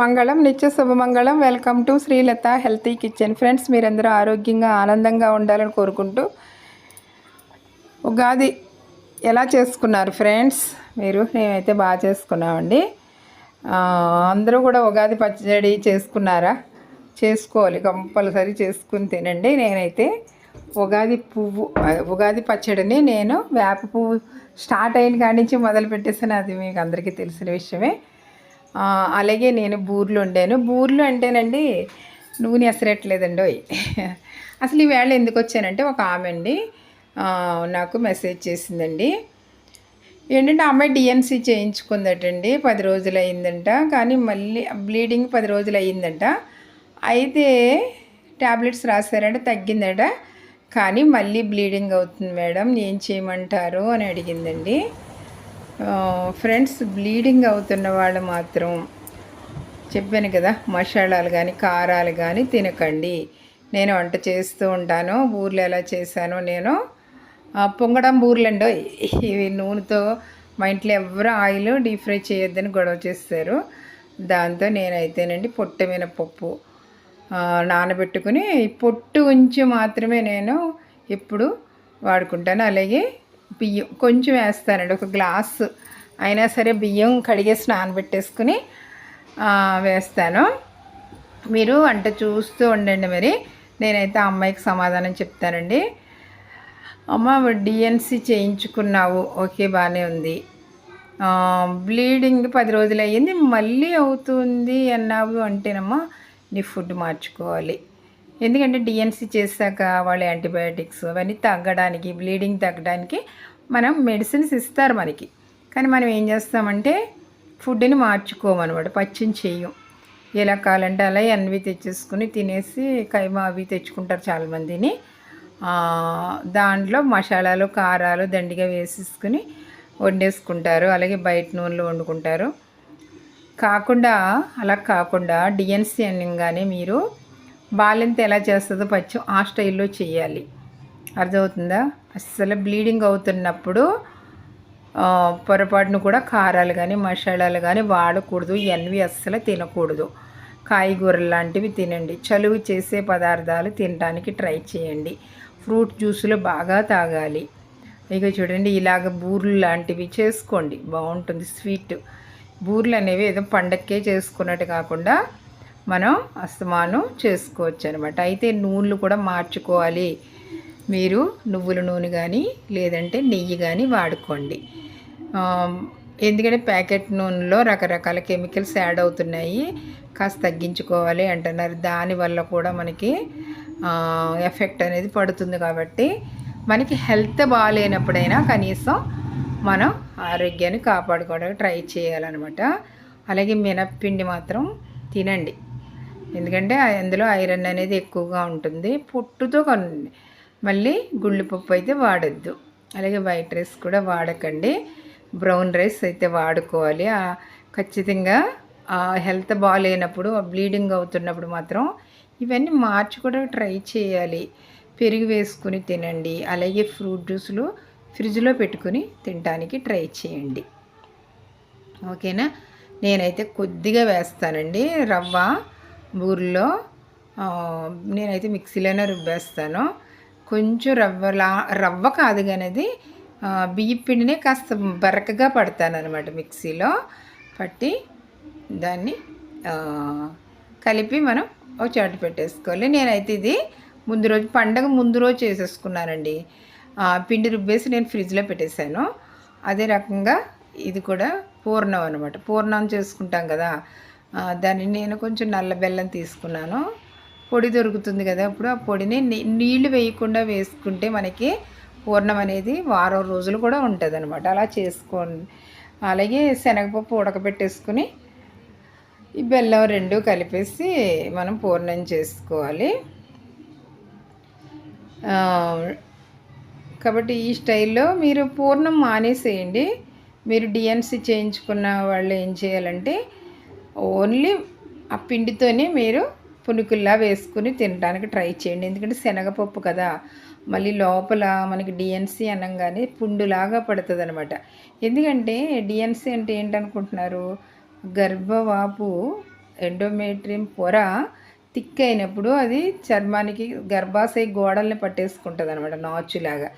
మంగళం నిత్య శుభమంగళం welcome to Srilatha healthy kitchen friends మీరందరూ ఆరోగ్యంగా ఆనందంగా ఉండాలని కోరుకుంటూ ఉగాది ఎలా చేసుకున్నారు ఫ్రెండ్స్ మీరు మేమైతే బాగా చేసుకున్నామండి. అందరూ కూడా ఉగాది పచ్చడి చేసుకున్నారా? చేసుకోవాలి కంపల్సరీ చేసుకుని తినండి. నేనైతే ఉగాది పువ్వు ఉగాది పచ్చడిని నేను వేప పువ్వు స్టార్ట్ అయిన కాడి నుంచి మొదలు పెట్టేసాను అది మీకు అందరికీ తెలిసిన విషయమే. అలాగే నేను బూర్లు వండాను. బూర్లు అంటేనండి నూనె ఎసరట్లేదండి ఓయ్. అసలు ఈవేళ ఎందుకు వచ్చానంటే ఒక ఆమె అండి నాకు మెసేజ్ చేసిందండి. ఏంటంటే అమ్మాయి డిఎంసీ చేయించుకుందటండి పది రోజులు అయిందంట. కానీ మళ్ళీ బ్లీడింగ్ పది రోజులు అయ్యిందంట అయితే ట్యాబ్లెట్స్ రాశారంట తగ్గిందట. కానీ మళ్ళీ బ్లీడింగ్ అవుతుంది మేడం ఏం చేయమంటారు అని అడిగిందండి. ఫ్రెండ్స్ బ్లీడింగ్ అవుతున్న వాళ్ళు మాత్రం చెప్పాను కదా మసాలాలు కానీ కారాలు కానీ తినకండి. నేను వంట చేస్తూ ఉంటాను బూర్లు ఎలా చేశానో నేను పొంగడం బూర్లండో. ఇవి నూనెతో మా ఇంట్లో ఎవరు ఆయిల్ డీప్ ఫ్రై చేయొద్దని గొడవ చేస్తారు. దాంతో నేనైతేనండి పొట్టమైన పప్పు నానబెట్టుకుని పొట్టు ఉంచి మాత్రమే నేను ఎప్పుడు వాడుకుంటాను. అలాగే బియ్యం కొంచెం వేస్తానండి. ఒక గ్లాస్ అయినా సరే బియ్యం కడిగేసి నానబెట్టేసుకుని వేస్తాను. మీరు వంట చూస్తూ ఉండండి మరి. నేనైతే ఆ అమ్మాయికి సమాధానం చెప్తానండి. అమ్మ డిఎన్సి చేయించుకున్నావు. ఓకే బాగానే ఉంది. బ్లీడింగ్ పది రోజులు అయ్యింది. మళ్ళీ అవుతుంది అన్నావు అంటేనమ్మా నీ ఫుడ్ మార్చుకోవాలి. ఎందుకంటే డిఎన్సి చేశాక వాళ్ళ యాంటీబయాటిక్స్ అవన్నీ తగ్గడానికి బ్లీడింగ్ తగ్గడానికి మనం మెడిసిన్స్ ఇస్తారు మనకి. కానీ మనం ఏం చేస్తామంటే ఫుడ్ని మార్చుకోమన్నమాట. పచ్చిని చేయం ఎలా కావాలంటే అలా అన్వి తెచ్చేసుకుని తినేసి కైమా అవి తెచ్చుకుంటారు చాలామందిని. దాంట్లో మసాలాలు కారాలు దండిగా వేసేసుకుని వండేసుకుంటారు. అలాగే బయట నూనెలో వండుకుంటారు. కాకుండా అలా కాకుండా డిఎన్సి అనగానే మీరు బాలింత ఎలా చేస్తుందో పచ్చి ఆ స్టైల్లో చేయాలి. అర్థమవుతుందా? అస్సలు బ్లీడింగ్ అవుతున్నప్పుడు పొరపాటును కూడా కారాలు కానీ మసాలాలు కానీ వాడకూడదు. ఇవన్నీ అస్సలు తినకూడదు. కాయగూరలు లాంటివి తినండి. చలువ చేసే పదార్థాలు తినడానికి ట్రై చేయండి. ఫ్రూట్ జ్యూసులు బాగా తాగాలి. ఇక చూడండి ఇలాగ బూర్లు లాంటివి చేసుకోండి. బాగుంటుంది స్వీట్. బూర్లు అనేవి ఏదో పండక్కే చేసుకున్నట్టు కాకుండా మనం అస్తమానం చేసుకోవచ్చు అనమాట అయితే నూనెలు కూడా మార్చుకోవాలి. మీరు నువ్వుల నూనె కానీ లేదంటే నెయ్యి కానీ వాడుకోండి. ఎందుకంటే ప్యాకెట్ నూనెలో రకరకాల కెమికల్స్ యాడ్ అవుతున్నాయి. కాస్త తగ్గించుకోవాలి అంటున్నారు. దానివల్ల కూడా మనకి ఎఫెక్ట్ అనేది పడుతుంది కాబట్టి మనకి హెల్త్ బాగాలేనప్పుడైనా కనీసం మనం ఆరోగ్యాన్ని కాపాడుకోవడానికి ట్రై చేయాలన్నమాట. అలాగే మినప్పిండి మాత్రం తినండి. ఎందుకంటే అందులో ఐరన్ అనేది ఎక్కువగా ఉంటుంది. పొట్టుతో కొనండి మళ్ళీ గుళ్ళుపప్పు అయితే వాడద్దు. అలాగే వైట్ రైస్ కూడా వాడకండి. బ్రౌన్ రైస్ అయితే వాడుకోవాలి. ఖచ్చితంగా ఆ హెల్త్ బాగాలేనప్పుడు ఆ బ్లీడింగ్ అవుతున్నప్పుడు మాత్రం ఇవన్నీ మార్చి కూడా ట్రై చేయాలి. పెరుగు వేసుకుని తినండి. అలాగే ఫ్రూట్ జ్యూస్లు ఫ్రిడ్జ్లో పెట్టుకుని తినడానికి ట్రై చేయండి. ఓకేనా? నేనైతే కొద్దిగా వేస్తానండి. రవ్వ బూరెలో నేనైతే మిక్సీలోనే రుబ్బేస్తాను. కొంచెం రవ్వలా రవ్వ కాదు కానీ అది బియ్యం పిండినే కాస్త బరకగా పడతాను అనమాట మిక్సీలో పట్టి దాన్ని కలిపి మనం ఒక చాటు పెట్టేసుకోవాలి. నేనైతే ఇది ముందు రోజు పండగ ముందు రోజు చేసేసుకున్నానండి. పిండి రుబ్బేసి నేను ఫ్రిడ్జ్లో పెట్టేశాను. అదే రకంగా ఇది కూడా పూర్ణం అనమాట పూర్ణం చేసుకుంటాం కదా దాన్ని నేను కొంచెం నల్ల బెల్లం తీసుకున్నాను. పొడి దొరుకుతుంది కదా అప్పుడు ఆ పొడిని నీళ్ళు నీళ్ళు వేయకుండా వేసుకుంటే మనకి పూర్ణం అనేది వారం రోజులు కూడా ఉంటుంది అనమాట అలా చేసుకోండి అలాగే శనగపప్పు ఉడకబెట్టేసుకుని ఈ బెల్లం రెండు కలిపేసి మనం పూర్ణం చేసుకోవాలి. కాబట్టి ఈ స్టైల్లో మీరు పూర్ణం మానేసేయండి. మీరు డిఎన్సి చేయించుకున్న వాళ్ళు ఏం చేయాలంటే ఓన్లీ ఆ పిండితోనే మీరు పునుకుల్లా వేసుకుని తినడానికి ట్రై చేయండి. ఎందుకంటే శనగపప్పు కదా మళ్ళీ లోపల మనకి డిఎన్సి అనగానే పుండులాగా పడుతుంది అనమాట ఎందుకంటే డిఎన్సి అంటే ఏంటనుకుంటున్నారు? గర్భవాపు ఎండోమేట్రియం పొర థిక్ అయినప్పుడు అది చర్మానికి గర్భాశయ గోడల్ని పట్టేసుకుంటుంది అనమాట నాచులాగా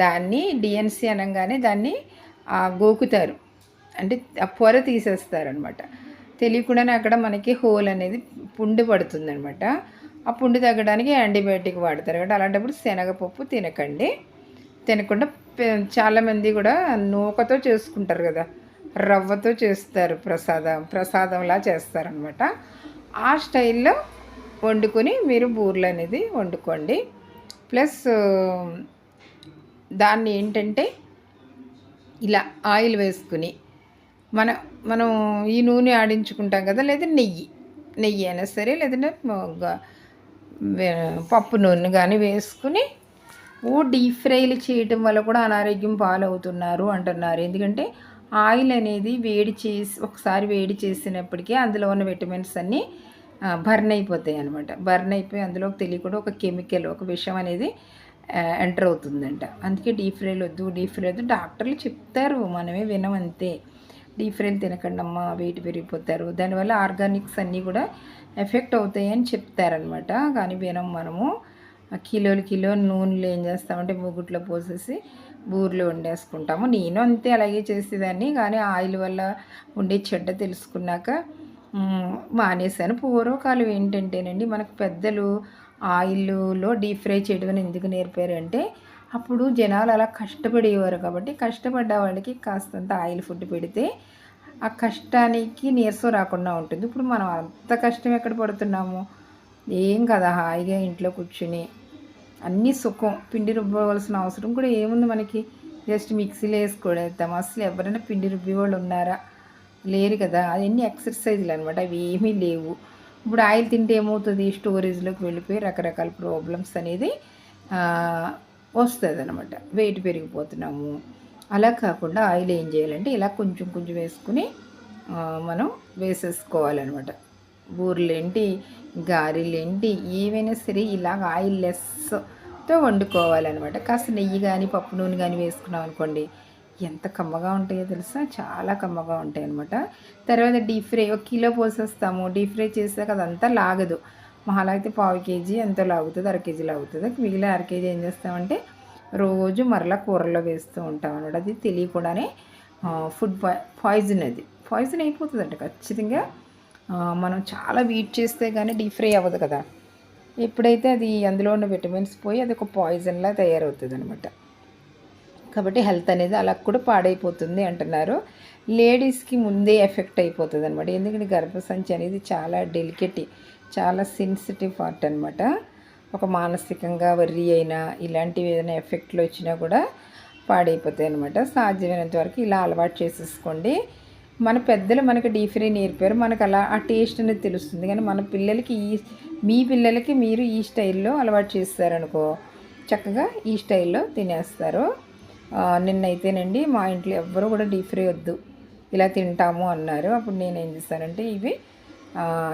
దాన్ని డిఎన్సి అనగానే దాన్ని గోకుతారు. అంటే ఆ పొర తీసేస్తారనమాట తెలియకుండానే అక్కడ మనకి హోల్ అనేది పుండు పడుతుంది అనమాట ఆ పుండు తగ్గడానికి యాంటీబయాటిక్ వాడతారు కాబట్టి అలాంటప్పుడు శనగపప్పు తినకండి. తినకుండా చాలామంది కూడా నూకతో చేసుకుంటారు కదా. రవ్వతో చేస్తారు ప్రసాదం ప్రసాదంలా చేస్తారనమాట ఆ స్టైల్లో వండుకొని మీరు బూర్లు అనేది వండుకోండి. ప్లస్ దాన్ని ఏంటంటే ఇలా ఆయిల్ వేసుకుని మన మనం ఈ నూనె ఆడించుకుంటాం కదా లేదా నెయ్యి. నెయ్యి అయినా సరే లేదంటే పప్పు నూనె కానీ వేసుకుని ఓ డీప్ ఫ్రైలు చేయటం వల్ల కూడా అనారోగ్యం పాలవుతున్నారు అంటున్నారు. ఎందుకంటే ఆయిల్ అనేది వేడి చేసి ఒకసారి వేడి చేసినప్పటికీ అందులో ఉన్న విటమిన్స్ అన్నీ బర్న్ అయిపోతాయి అనమాట బర్న్ అయిపోయి అందులోకి తెలియకుండా ఒక కెమికల్ ఒక విషం అనేది ఎంటర్ అవుతుందంట. అందుకే డీప్ ఫ్రైలు వద్దు డీప్ ఫ్రై వద్దు. డాక్టర్లు చెప్తారు మనమే వినమంతే డీప్ ఫ్రైలు తినకండి అమ్మ వెయిట్ పెరిగిపోతారు. దానివల్ల ఆర్గానిక్స్ అన్నీ కూడా ఎఫెక్ట్ అవుతాయి అని చెప్తారనమాట కానీ వినం మనము కిలోలు కిలో నూనెలు ఏం చేస్తామంటే మూగుట్లో పోసేసి బూర్లు వండేసుకుంటాము. నేను అంతే అలాగే చేసేదాన్ని. కానీ ఆయిల్ వల్ల ఉండే చెడ్డ తెలుసుకున్నాక మానేశాను. పూర్వకాలం ఏంటంటేనండి మనకు పెద్దలు ఆయిల్లో డీప్ ఫ్రై చేయడం అని ఎందుకు నేర్పారంటే అప్పుడు జనాలు అలా కష్టపడేవారు కాబట్టి కష్టపడ్డ వాళ్ళకి కాస్తంత ఆయిల్ ఫుడ్ పెడితే ఆ కష్టానికి నీరసం రాకుండా ఉంటుంది. ఇప్పుడు మనం అంత కష్టం ఎక్కడ పడుతున్నాము? ఏం కదా హాయిగా ఇంట్లో కూర్చుని అన్నీ సుఖం పిండి రుబ్బవలసిన అవసరం కూడా ఏముంది మనకి? జస్ట్ మిక్సీలో వేసుకోవడం అసలు ఎవరైనా పిండి రుబ్బి వాళ్ళు ఉన్నారా? లేరు కదా. అవన్నీ ఎక్సర్సైజ్లు అనమాట అవి ఏమీ లేవు. ఇప్పుడు ఆయిల్ తింటే ఏమవుతుంది? స్టోరేజ్లోకి వెళ్ళిపోయి రకరకాల ప్రాబ్లమ్స్ అనేది వస్తుంది అనమాట వెయిట్ పెరిగిపోతున్నాము. అలా కాకుండా ఆయిల్ ఏం చేయాలంటే ఇలా కొంచెం కొంచెం వేసుకుని మనం వేసేసుకోవాలన్నమాట. బూరెలేంటి గారెలేంటి ఏవైనా సరే ఇలాగ ఆయిల్ లెస్తో వండుకోవాలన్నమాట. కాస్త నెయ్యి కానీ పప్పు నూనె కానీ వేసుకున్నాం అనుకోండి ఎంత కమ్మగా ఉంటాయో తెలుసా? చాలా కమ్మగా ఉంటాయి అనమాట తర్వాత డీప్ ఫ్రై ఒక కిలో పోసేస్తాము. డీప్ ఫ్రై చేసాక అదంతా లాగదు. మహాలా అయితే పావు కేజీ ఎంతో లాగుతుంది అర కేజీ లాగుతుంది. మిగిలిన అర కేజీ ఏం చేస్తామంటే రోజు మరలా కూరలో వేస్తూ ఉంటాం అనమాట అది తెలియకుండానే ఫుడ్ పాయిజన్ అది. పాయిజన్ అయిపోతుందంట ఖచ్చితంగా. మనం చాలా వీట్ చేస్తే కానీ డీప్ ఫ్రై అవ్వదు కదా. ఎప్పుడైతే అది అందులో ఉన్న విటమిన్స్ పోయి అది ఒక పాయిజన్లా తయారవుతుంది అనమాట కాబట్టి హెల్త్ అనేది అలా కూడా పాడైపోతుంది అంటున్నారు. లేడీస్కి ముందే ఎఫెక్ట్ అయిపోతుంది అనమాట ఎందుకంటే గర్భసంచి అనేది చాలా డెలికేట్ చాలా సెన్సిటివ్ పార్ట్ అనమాట ఒక మానసికంగా వర్రీ అయినా ఇలాంటివి ఏదైనా ఎఫెక్ట్లు వచ్చినా కూడా పాడైపోతాయి అనమాట సాధ్యమైనంత వరకు ఇలా అలవాటు చేసేసుకోండి. మన పెద్దలు మనకి డీప్ ఫ్రై నేర్పారు. మనకు అలా ఆ టేస్ట్ అనేది తెలుస్తుంది. కానీ మన పిల్లలకి ఈ మీ పిల్లలకి మీరు ఈ స్టైల్లో అలవాటు చేస్తారనుకో చక్కగా ఈ స్టైల్లో తినేస్తారు. నిన్నైతేనండి మా ఇంట్లో ఎవ్వరూ కూడా డీప్ ఫ్రై వద్దు. ఇలా తింటాము అన్నారు. అప్పుడు నేను ఏం చేస్తానంటే ఇవి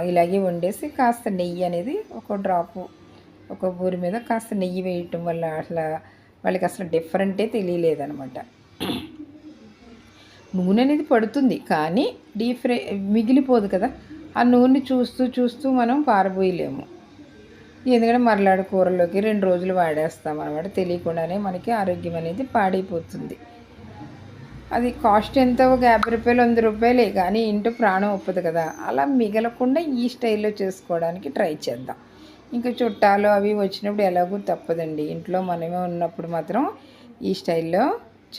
ఇలాగే వండేసి కాస్త నెయ్యి అనేది ఒక డ్రాపు ఒక బూరి మీద కాస్త నెయ్యి వేయటం వల్ల అట్లా వాళ్ళకి అసలు డిఫరెంటే తెలియలేదనమాట నూనె అనేది పడుతుంది కానీ డీప్ ఫ్రై మిగిలిపోదు కదా. ఆ నూనె చూస్తూ చూస్తూ మనం పారబోయలేము. ఎందుకంటే మరలాడు కూరలోకి రెండు రోజులు వాడేస్తాం అనమాట తెలియకుండానే మనకి ఆరోగ్యం అనేది పాడైపోతుంది. అది కాస్ట్ ఎంత ఒక యాభై రూపాయలు వంద రూపాయలే కానీ ఇంటూ ప్రాణం ఒప్పదు కదా. అలా మిగలకుండా ఈ స్టైల్లో చేసుకోవడానికి ట్రై చేద్దాం. ఇంకా చుట్టాలు అవి వచ్చినప్పుడు ఎలాగూ తప్పదండి. ఇంట్లో మనమే ఉన్నప్పుడు మాత్రం ఈ స్టైల్లో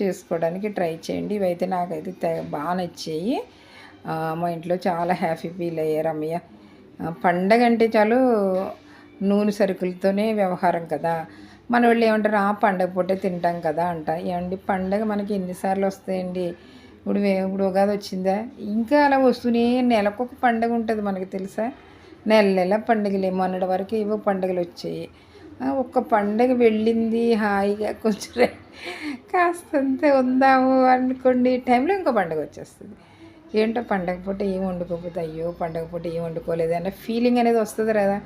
చేసుకోవడానికి ట్రై చేయండి. ఇవైతే నాకైతే బాగా నచ్చాయి. మా ఇంట్లో చాలా హ్యాపీ ఫీల్ అయ్యారు అమ్మయ్య. పండగ అంటే చాలు నూనె సరుకులతోనే వ్యవహారం కదా. మన వాళ్ళు ఏమంటారు ఆ పండగ పూటే తింటాం కదా అంట. ఏమండి పండగ మనకి ఎన్నిసార్లు వస్తాయండి? ఇప్పుడు ఇప్పుడు ఉగాది వచ్చిందా? ఇంకా అలా వస్తూనే నెలకొక పండగ ఉంటుంది మనకి తెలుసా? నెల నెల పండుగలే మొన్నటి వరకు ఏవో పండుగలు వచ్చాయి. ఒక్క పండగ వెళ్ళింది హాయిగా కొంచెం కాస్తంత ఉందాము అనుకోండి టైంలో ఇంకో పండగ వచ్చేస్తుంది. ఏంటో పండగ పూట ఏం వండుకోకపోతే అయ్యో పండగ పూట ఏం వండుకోలేదు అన్న ఫీలింగ్ అనేది వస్తుంది కదా.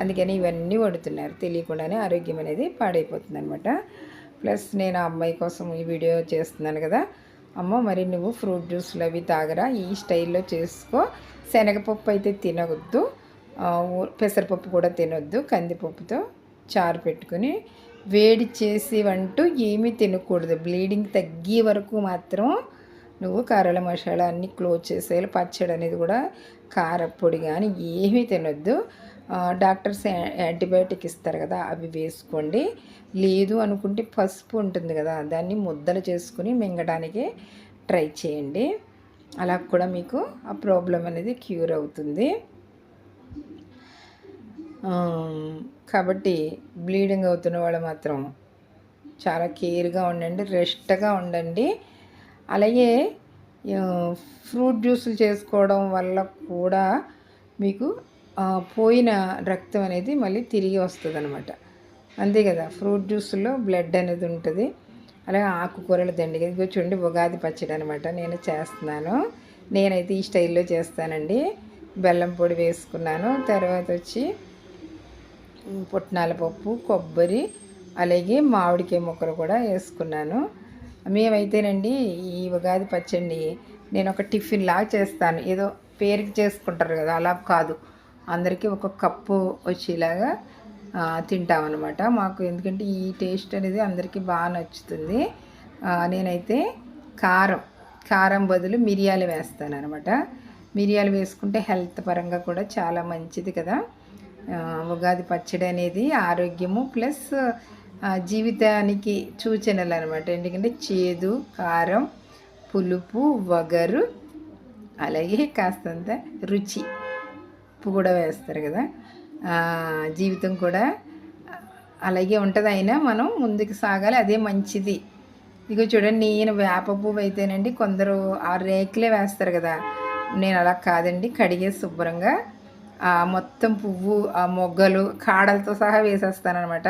అందుకని ఇవన్నీ వండుతున్నారు. తెలియకుండానే ఆరోగ్యం అనేది పాడైపోతుంది అనమాట ప్లస్ నేను ఆ అమ్మాయి కోసం ఈ వీడియో చేస్తున్నాను కదా. అమ్మ మరి నువ్వు ఫ్రూట్ జ్యూస్లు అవి తాగరా? ఈ స్టైల్లో చేసుకో. శనగపప్పు అయితే తినవద్దు పెసరపప్పు కూడా తినొద్దు. కందిపప్పుతో చారు పెట్టుకుని వేడి చేసి అంటూ ఏమీ తినకూడదు. బ్లీడింగ్ తగ్గే వరకు మాత్రం నువ్వు కారాల మసాలా అన్నీ క్లోజ్ చేసేయాలి. పచ్చడి అనేది కూడా కారపొడి కానీ ఏమీ తినొద్దు. డాక్టర్స్ యాంటీబయాటిక్ ఇస్తారు కదా అవి వేసుకోండి. లేదు అనుకుంటే పసుపు ఉంటుంది కదా దాన్ని ముద్దలు చేసుకుని మింగడానికి ట్రై చేయండి. అలా కూడా మీకు ఆ ప్రాబ్లం అనేది క్యూర్ అవుతుంది. కాబట్టి బ్లీడింగ్ అవుతున్న వాళ్ళు మాత్రం చాలా కేర్గా ఉండండి రెస్ట్గా ఉండండి. అలాగే ఫ్రూట్ జ్యూసులు చేసుకోవడం వల్ల కూడా మీకు పోయిన రక్తం అనేది మళ్ళీ తిరిగి వస్తుంది అనమాట అంతే కదా ఫ్రూట్ జ్యూస్లో బ్లడ్ అనేది ఉంటుంది. అలాగే ఆకుకూరల దండిగా ఇదిగో చూడండి ఉగాది పచ్చడి అనమాట నేను చేస్తున్నాను. నేనైతే ఈ స్టైల్లో చేస్తానండి. బెల్లం పొడి వేసుకున్నాను. తర్వాత వచ్చి పుట్నాల పప్పు కొబ్బరి అలాగే మామిడికాయ ముక్కలు కూడా వేసుకున్నాను. మేమైతేనండి ఈ ఉగాది పచ్చడి నేను ఒక టిఫిన్ లాగా చేస్తాను. ఏదో పేరుకి చేసుకుంటారు కదా అలా కాదు. అందరికీ ఒక కప్పు వచ్చేలాగా తింటామన్నమాట. మాకు ఎందుకంటే ఈ టేస్ట్ అనేది అందరికీ బాగా నచ్చుతుంది. నేనైతే కారం కారం బదులు మిరియాలు వేస్తాను అనమాట మిరియాలు వేసుకుంటే హెల్త్ పరంగా కూడా చాలా మంచిది కదా. ఉగాది పచ్చడి అనేది ఆరోగ్యము ప్లస్ జీవితానికి సూచనలు అనమాట ఎందుకంటే చేదు కారం పులుపు వగరు అలాగే కాస్తంత రుచి ఉప్పు కూడా వేస్తారు కదా. జీవితం కూడా అలాగే ఉంటుంది. అయినా మనం ముందుకు సాగాలి. అదే మంచిది. ఇక చూడండి నేను వేప పువ్వు అయితేనండి కొందరు ఆ రేకులే వేస్తారు కదా. నేను అలా కాదండి. కడిగే శుభ్రంగా మొత్తం పువ్వు ఆ మొగ్గలు కాడలతో సహా వేసేస్తానమాట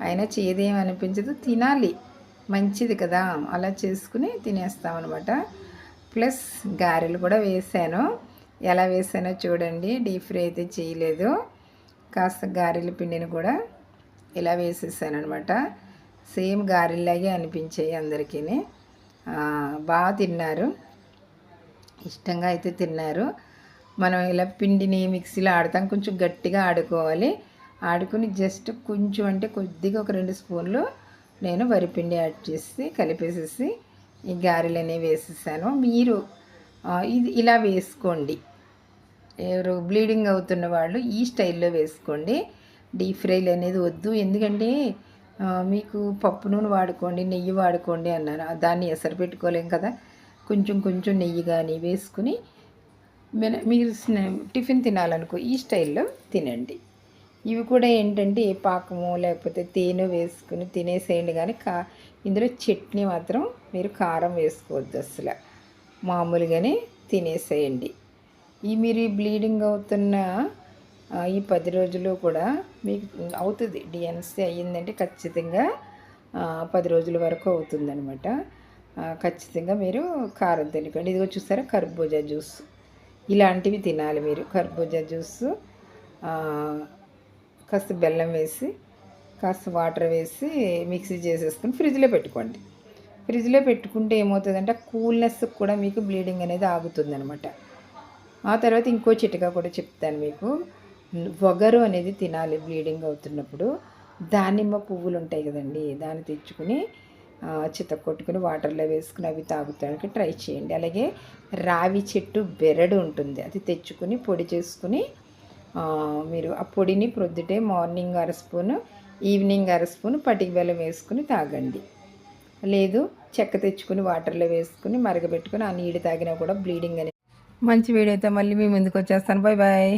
అయినా చేదేం అనిపించదు తినాలి. మంచిది కదా. అలా చేసుకుని తినేస్తామన్నమాట. ప్లస్ గారెలు కూడా వేసాను. ఎలా వేసానో చూడండి. డీప్ ఫ్రై అయితే చేయలేదు. కాస్త గారెల పిండిని కూడా ఇలా వేసేసాను అనమాట సేమ్ గారెల్లాగే అనిపించాయి అందరికీ బాగా తిన్నారు. ఇష్టంగా అయితే తిన్నారు. మనం ఇలా పిండిని మిక్సీలో ఆడతాం. కొంచెం గట్టిగా ఆడుకోవాలి. ఆడుకుని జస్ట్ కొంచెం అంటే కొద్దిగా ఒక రెండు స్పూన్లు నేను వరిపిండి యాడ్ చేసి కలిపేసేసి ఈ గారెలు అనేవి వేసేసాను. మీరు ఇది ఇలా వేసుకోండి. ఎవరు బ్లీడింగ్ అవుతున్న వాళ్ళు ఈ స్టైల్లో వేసుకోండి. డీప్ ఫ్రైలు అనేది వద్దు. ఎందుకంటే మీకు పప్పు నూనె వాడుకోండి నెయ్యి వాడుకోండి అన్నారు. దాన్ని ఎసరు పెట్టుకోలేం కదా. కొంచెం కొంచెం నెయ్యి కానీ వేసుకుని మీరు టిఫిన్ తినాలనుకో ఈ స్టైల్లో తినండి. ఇవి కూడా ఏంటంటే ఏ పాకము లేకపోతే తేనె వేసుకుని తినేసేయండి కానీ కా ఇందులో చట్నీ మాత్రం మీరు కారం వేసుకోవద్దు అసలు. మామూలుగానే తినేసేయండి. ఈ మీరు ఈ బ్లీడింగ్ అవుతున్న ఈ పది రోజులు కూడా మీకు అవుతుంది. డిఎన్సీ అయ్యిందంటే ఖచ్చితంగా పది రోజుల వరకు అవుతుందనమాట ఖచ్చితంగా మీరు కారం తినకండి. ఇదిగో చూసారా కర్బూజా జ్యూస్. ఇలాంటివి తినాలి మీరు. కర్బూజా జ్యూస్ కాస్త బెల్లం వేసి కాస్త వాటర్ వేసి మిక్సీ చేసేసుకుని ఫ్రిడ్జ్లో పెట్టుకోండి. ఫ్రిడ్జ్లో పెట్టుకుంటే ఏమవుతుందంటే కూల్నెస్ కూడా మీకు బ్లీడింగ్ అనేది ఆగుతుంది అనమాట ఆ తర్వాత ఇంకో చిట్కా కూడా చెప్తాను మీకు. వగరు అనేది తినాలి బ్లీడింగ్ అవుతున్నప్పుడు. దానిమ్మ పువ్వులు ఉంటాయి కదండి దాన్ని తెచ్చుకుని ఆ, చితక్కొట్టుకుని వాటర్లో వేసుకుని అవి తాగుతానికి ట్రై చేయండి. అలాగే రావి చెట్టు బెరడు ఉంటుంది అది తెచ్చుకుని పొడి చేసుకుని మీరు ఆ పొడిని ప్రొద్దుటే మార్నింగ్ అర స్పూను ఈవినింగ్ అర స్పూను పటిక బెల్లం వేసుకుని తాగండి. లేదు చెక్క తెచ్చుకుని వాటర్లో వేసుకుని మరగబెట్టుకుని ఆ నీళ్ళు తాగినా కూడా బ్లీడింగ్ అనేది మంచి వీడియోతో మళ్ళీ మీ ముందుకు వచ్చేస్తాను. Bye bye